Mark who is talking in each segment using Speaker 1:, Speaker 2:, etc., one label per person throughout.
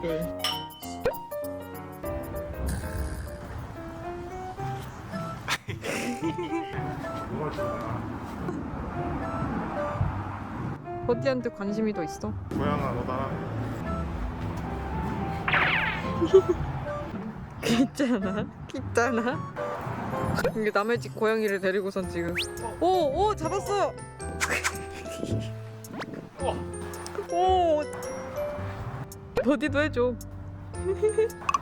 Speaker 1: 오케이.
Speaker 2: 버디한테 관심이 더 있어.
Speaker 1: 고양아 너 나랑
Speaker 2: 있잖아. 있잖아. 이게 남의 집 고양이를 데리고선 지금. 오, 오, 잡았어. 버디도 해줘.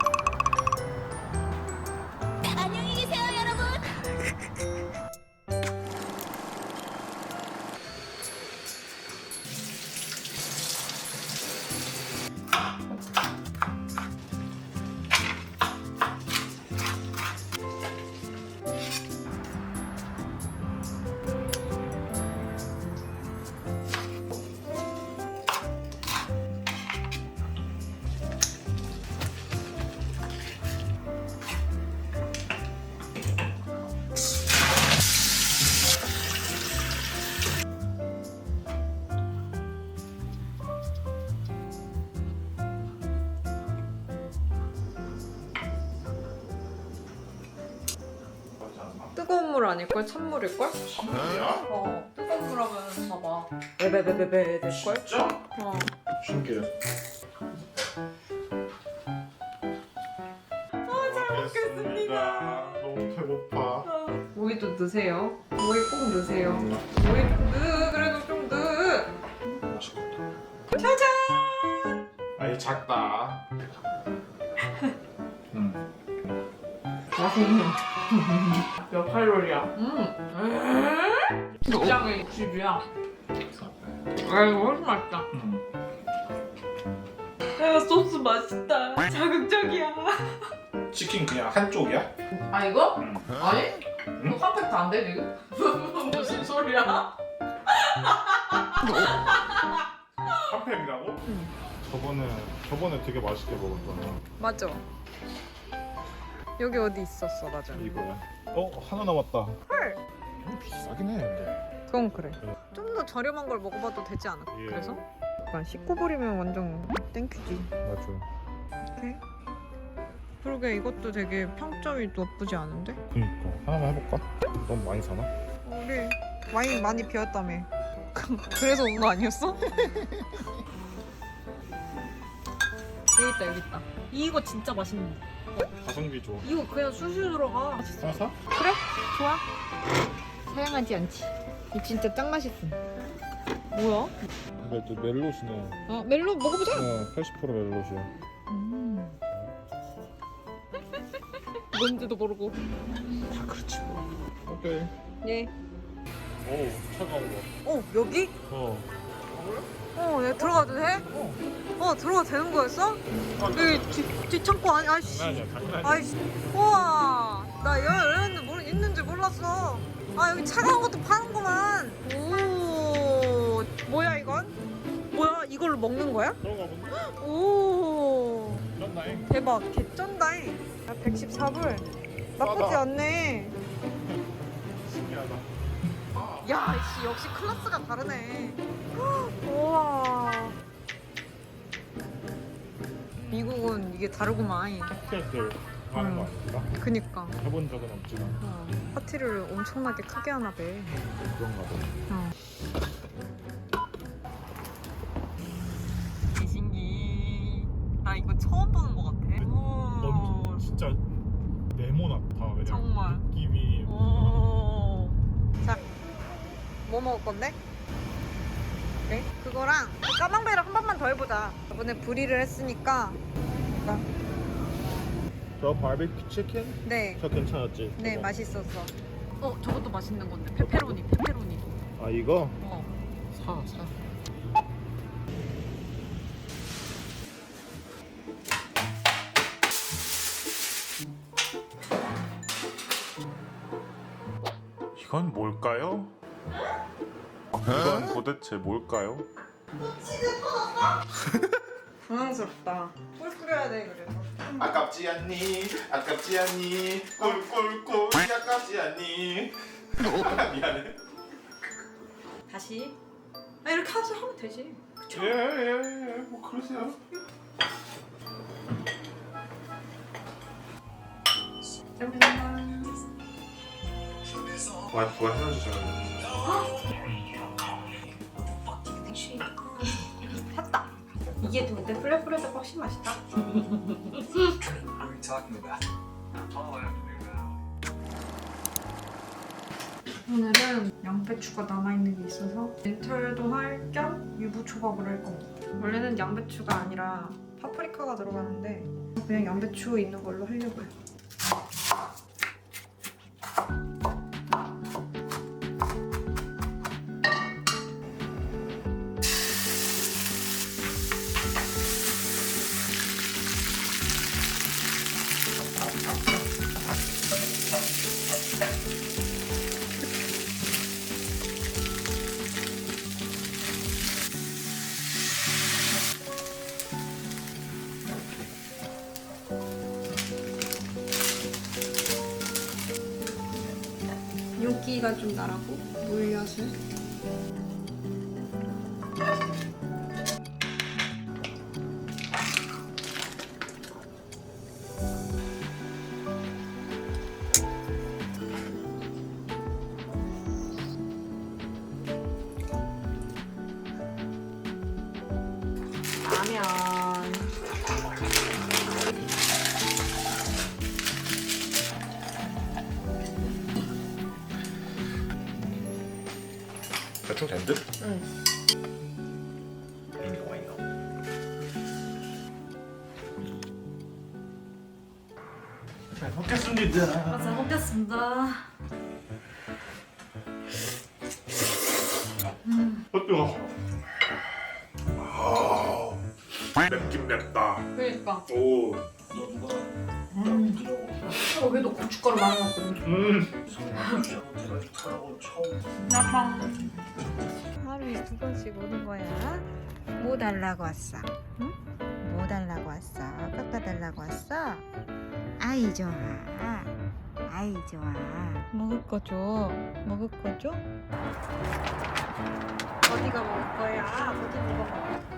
Speaker 2: 뜨거운 물 아닐걸? 찬물일걸?
Speaker 1: 선물이야?
Speaker 2: 어. 뜨거운 물 하면 봐봐. 베베베베베 될걸?
Speaker 1: 진짜?
Speaker 2: 어.
Speaker 1: 신기해. 아, 잘 먹겠습니다. 너무 배고파.
Speaker 2: 오이도 넣으세요. 오이 꼭 넣으세요. 오이 넣 그래도 좀 넣어.
Speaker 1: 맛있겠다.
Speaker 2: 짜잔!
Speaker 1: 아이 작다. 음.
Speaker 2: 맛있네. 몇 칼로리야? 음. 직장에 60이야. 아이고 훨씬 맛있다.
Speaker 1: 음.
Speaker 2: 야 소스 맛있다. 자극적이야.
Speaker 1: 치킨 그냥 한쪽이야?
Speaker 2: 아 이거?
Speaker 1: 응.
Speaker 2: 아니?
Speaker 1: 응?
Speaker 2: 이거 컴팩트 안 돼, 지금? 무슨 소리야?
Speaker 1: 한팩이라고?
Speaker 2: 응.
Speaker 1: 저번에 저번에 되게 맛있게 먹었잖아.
Speaker 2: 맞아. 여기 어디 있었어, 맞아.
Speaker 1: 이거야. 어 하나 남았다.
Speaker 2: 헐.
Speaker 1: 좀 비싸긴 해. 근데.
Speaker 2: 그건 그래.
Speaker 1: 네.
Speaker 2: 좀더 저렴한 걸 먹어봐도 되지 않을까?
Speaker 1: 예.
Speaker 2: 그래서? 약간 19불이면 완전 땡큐지.
Speaker 1: 맞아.
Speaker 2: 오케이. 그러게 이것도 되게 평점이 나쁘지 않은데?
Speaker 1: 그니까 하나만 해볼까? 너무 많이 사나?
Speaker 2: 우리 와인 많이 비었다며. 그래서 온 거 아니었어? 있다 여기 있다. 이거 진짜 맛있는데.
Speaker 1: 가성비 좋아.
Speaker 2: 이거 그냥 술술 들어가.
Speaker 1: 사?
Speaker 2: 그래? 좋아. 사양하지 않지. 이 진짜 짱 맛있음. 뭐야?
Speaker 1: 근데 또 멜롯이네.
Speaker 2: 어 멜로 먹어보자.
Speaker 1: 어, 80% 멜롯이야.
Speaker 2: 음. 뭔지도 모르고.
Speaker 1: 다 그렇지 뭐. 오케이.
Speaker 2: 예.
Speaker 1: 오 차가운 거.
Speaker 2: 어 여기?
Speaker 1: 어.
Speaker 2: 어 내가 들어가도 돼?
Speaker 1: 어.
Speaker 2: 어 들어가도 되는 거였어? 여기 뒤, 뒤창고 아니 아이씨.
Speaker 1: 장난이야.
Speaker 2: 아이씨. 우와. 나 여기 이런 모 있는지 몰랐어. 아 여기 차가운 것도 파는구만. 오. 뭐야 이건? 뭐야 이걸로 먹는 거야?
Speaker 1: 들어가.
Speaker 2: 오. 대박 개쩐다잉. 114불. 나쁘지. 않네.
Speaker 1: 신기하다.
Speaker 2: 야, 씨, 역시 클래스가 다르네. 우와. 미국은 이게 다르구만.
Speaker 1: 칵테일들 하는 거 아닐까?
Speaker 2: 그니까.
Speaker 1: 해본 적은 없지만
Speaker 2: 어, 파티를 엄청나게 크게 하나 봐.
Speaker 1: 그런가 봐.
Speaker 2: 어. 개신기. 나 이거 처음 보는 것 같아.
Speaker 1: 넌 진짜 네모나다 그냥
Speaker 2: 정말.
Speaker 1: 느낌이
Speaker 2: 오. 자, 뭐 먹을 건데? 네? 그거랑 그 까망베를 한 번만 더 해보자. 이번에 불이를 했으니까.
Speaker 1: 저 바비큐 치킨?
Speaker 2: 네,
Speaker 1: 저 괜찮았지?
Speaker 2: 네
Speaker 1: 저거.
Speaker 2: 맛있었어. 어, 저것도 맛있는 건데 페페로니, 페페로니.
Speaker 1: 아 이거?
Speaker 2: 어.
Speaker 1: 사 사. 이건 뭘까요? 이건 도대체 뭘까요?
Speaker 2: 당황스럽다. 꿀 끓여야 돼 그래서.
Speaker 1: 아깝지 않니? 아깝지 않니? 꿀꿀꿀 아깝지 않니? 미안해.
Speaker 2: 다시. 아 이렇게 하서 하면 되지. 그쵸?
Speaker 1: 예예예 뭐 그러세요.
Speaker 2: 짜잔.
Speaker 1: 와이프가 헤어지잖아요.
Speaker 2: 이게 근데 플랫플레도 훨씬 맛있다.
Speaker 3: What are you talking about? All I have to do now.
Speaker 2: 오늘은 양배추가 남아있는 게 있어서 렌털도 할 겸 유부초밥을 할 겁니다. 원래는 양배추가 아니라 파프리카가 들어가는데 그냥 양배추 있는 걸로 하려고요. 윤기가 좀 나라고 물엿을
Speaker 1: 대충 된 듯?
Speaker 2: 응.
Speaker 1: 이거 이거. 잘 먹겠습니다.
Speaker 2: 맞아 먹겠습니다.
Speaker 1: 어 뜨거. 아, 맵긴 맵다.
Speaker 2: 그러니까
Speaker 1: 오,
Speaker 2: 여기도 고춧가루 많이 넣거든.
Speaker 1: 음.
Speaker 2: 나빵. 하루에 두 번씩 오는 거야. 뭐 달라고 왔어? 응? 뭐 달라고 왔어? 깎아 달라고 왔어? 아이 좋아. 아이 좋아. 먹을 거 줘. 먹을 거 줘? 어디가 먹을 거야? 어디 먹어?